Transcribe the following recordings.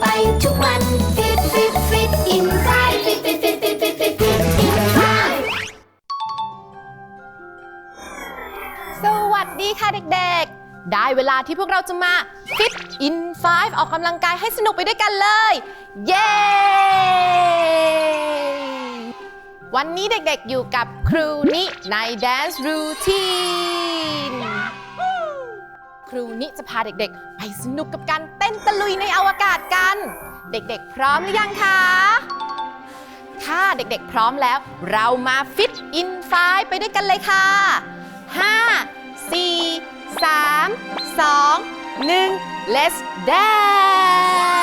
ไสวัสดีค่ะเด็กๆ ได้เวลาที่พวกเราจะมาฟิตอินไฟออกกำลังกายให้สนุกไปด้วยกันเลย เย้วันนี้เด็กๆอยู่กับครูนิใน Dance Routine รูนิจะพาเด็กๆ ไปสนุกกับการเต้นตะลุยในอวกาศกัน เด็กๆ พร้อมหรือยังคะ ถ้าเด็กๆ พร้อมแล้ว เรามาฟิตอินไฟไปด้วยกันเลยค่ะ 5 4 3 2 1 let's dance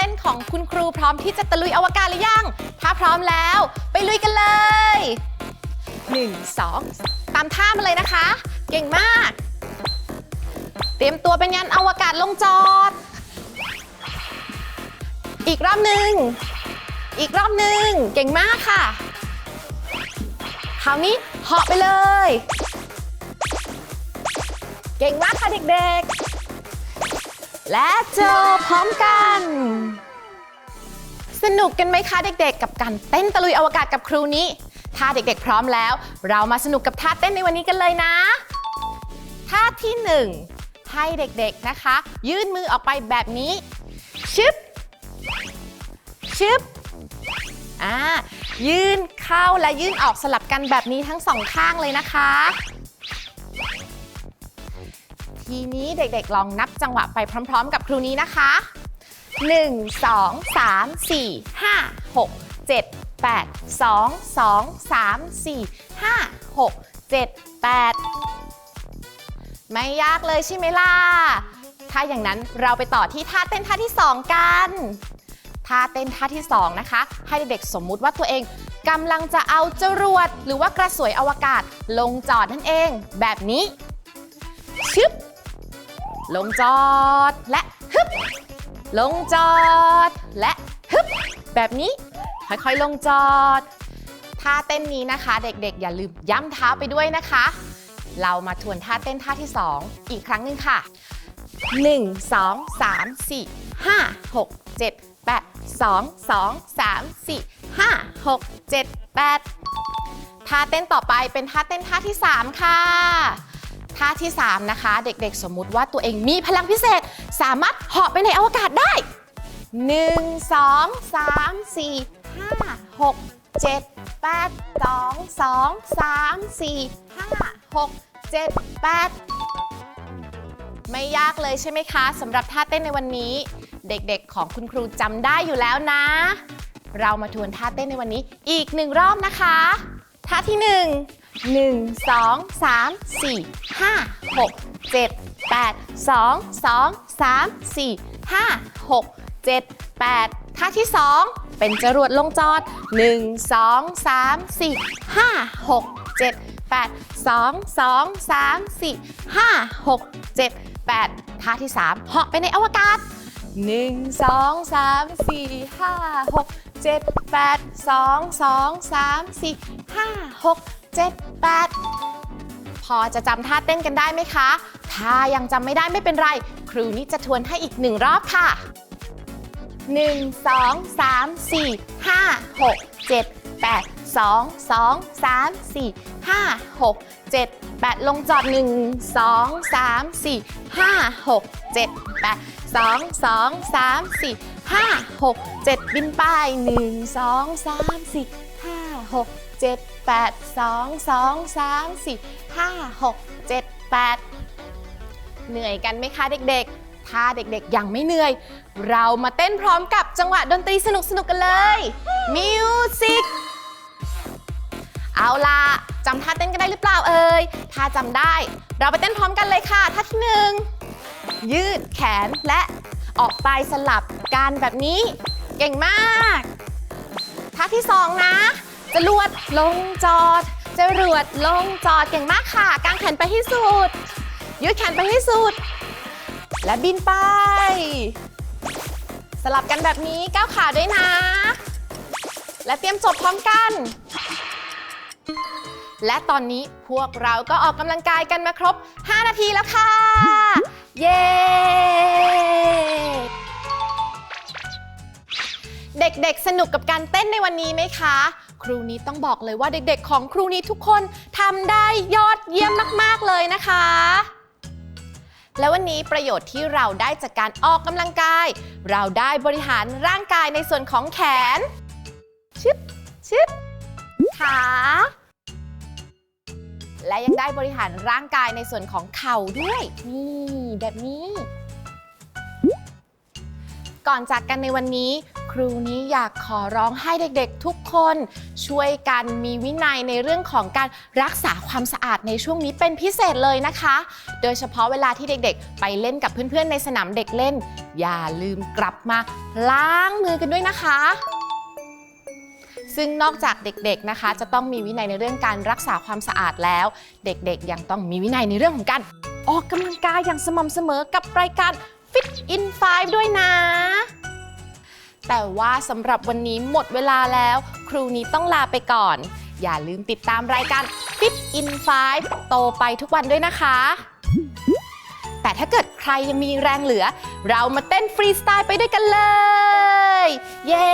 ต้นของคุณครูพร้อมที่จะตะลุยอวกาศหรือยัง ถ้าพร้อมแล้ว ไปลุยกันเลย 1 2 ตามท่ามาเลยนะคะ เก่งมาก เตรียมตัวเป็นยันอวกาศลงจอด อีกรอบหนึ่ง อีกรอบหนึ่ง เก่งมากค่ะ คราวนี้เหาะไปเลย เก่งมากค่ะเด็กๆ และเจอพร้อมกัน สนุกกันไหมคะเด็กๆ กับการเต้นตะลุยอวกาศกับครูนี้ ถ้าเด็กๆพร้อมแล้ว เรามาสนุกกับท่าเต้นในวันนี้กันเลยนะท่าที่หนึ่งให้เด็กๆนะคะ ยื่นมือออกไปแบบนี้ชึบชึบอ่ายื่นเข้าและยื่นออกสลับกันแบบนี้ทั้งสองข้างเลยนะคะ ทีนี้เด็กๆ ลองนับจังหวะไปพร้อม ๆ กับครูนี้นะคะ 1 2 3 4 5 6 7 8 2 2 3 4 5 6 7 8 ไม่ยากเลยใช่ไหมล่ะ ถ้าอย่างนั้นเราไปต่อที่ท่าเต้นท่าที่ 2 กันท่าเต้นท่าที่ 2 นะคะ ให้เด็กๆสมมุติว่าตัวเองกำลังจะเอาจรวด หรือว่ากระสวยอวกาศลงจอดนั่นเอง แบบนี้ ชึบ ลงจอดและฮึบลงจอดและฮึบแบบนี้ค่อยๆลงจอดท่าเต้นนี้นะคะ เด็กๆ อย่าลืมย้ำเท้าไปด้วยนะคะ เรามาทวนท่าเต้นท่าที่ 2 อีกครั้งหนึ่งค่ะ 1 2 3 4 5 6 7 8 2 2 3 4 5 6 7 8ท่าเต้นต่อไปเป็นท่าเต้นท่าที่ 3 ค่ะ ท่าที่ 3 นะคะ เด็กๆ สมมุติว่าตัวเองมีพลังพิเศษ สามารถเหาะไปในอวกาศได้ 1 2 3 4 5 6 7 8 2 2 3 4 5 6 7 8 ไม่ยากเลยใช่ไหมคะสำหรับท่าเต้นในวันนี้ เด็กๆ ของคุณครูจำได้อยู่แล้วนะ เรามาทวนท่าเต้นในวันนี้อีกหนึ่งรอบนะคะ ท่าที่1 1 2 3 4 5 6 7 8 2 2 3 4 5 6 7 8 ท่าที่ 2 เป็นจรวดลงจอด 1 2 3 4 5 6 7 8 2 2 3 4 5 6 7 8 ท่าที่ 3 เหาะไปในอวกาศ 1 2 3 4 5 6 7 8 2 2 3 4 5 6 7 8พอจะจำท่าเต้นกันได้ไหมคะ ถ้ายังจำไม่ได้ไม่เป็นไร ครูนี่จะทวนให้อีกหนึ่งรอบค่ะ 1 2 3 4 5 6 7 8 2 2 3 4 5 6 7 8 ลงจอด 1 2 3 4 5 6 7 8 2 2 3 4 5 6 7 บินไป 1 2 3 4 5 6 7 8 2 2 3 4 5 6 7 8 เหนื่อยกันไหมคะเด็กๆ ถ้าเด็กๆ ยังไม่เหนื่อย เรามาเต้นพร้อมกับจังหวะดนตรีสนุกๆ กันเลยมิวสิกเอาล่ะจำท่าเต้นกันได้หรือเปล่าเอ่ย ถ้าจำได้ เราไปเต้นพร้อมกันเลยค่ะ ท่าที่หนึ่ง ยืดแขนและออกไปสลับกันแบบนี้ เก่งมาก ท่าที่สองนะ จรวดลงจอดจรวดลงจอดเก่งมากค่ะ กางแขนไปให้สุดยืดแขนไปให้สุด และบินไป สลับกันแบบนี้ก้าวขาด้วยนะ และเตรียมจบพร้อมกัน และตอนนี้พวกเราก็ออกกำลังกายกันมาครบ 5 นาทีแล้วค่ะ เย้เด็กๆ สนุกกับการเต้นในวันนี้ไหมคะ ครูนี้ต้องบอกเลยว่าเด็กๆ ของครูนี้ทุกคนทำได้ยอดเยี่ยมมากๆเลยนะคะ และวันนี้ประโยชน์ที่เราได้จากการออกกำลังกาย เราได้บริหารร่างกายในส่วนของแขนชึบชึบขาและยังได้บริหารร่างกายในส่วนของเข่าด้วย นี่แบบนี้ ก่อนจากกันในวันนี้ ครูนี้อยากขอร้องให้เด็กๆ ทุกคนช่วยกันมีวินัยในเรื่องของการรักษาความสะอาดในช่วงนี้เป็นพิเศษเลยนะคะ โดยเฉพาะเวลาที่เด็กๆ ไปเล่นกับเพื่อนๆ ในสนามเด็กเล่น อย่าลืมกลับมาล้างมือกันด้วยนะคะซึ่งนอกจากเด็กๆนะคะ จะต้องมีวินัยในเรื่องการรักษาความสะอาดแล้ว เด็กๆ ยังต้องมีวินัยในเรื่องของการออกกำลังกายอย่างสม่ำเสมอกับรายการ Fit in 5ด้วยนะ แต่ว่าสำหรับวันนี้หมดเวลาแล้ว ครูนี้ต้องลาไปก่อน อย่าลืมติดตามรายการ Fit in 5 โตไปทุกวันด้วยนะคะ แต่ถ้าเกิดใครยังมีแรงเหลือ เรามาเต้นฟรีสไตล์ไปด้วยกันเลย เย้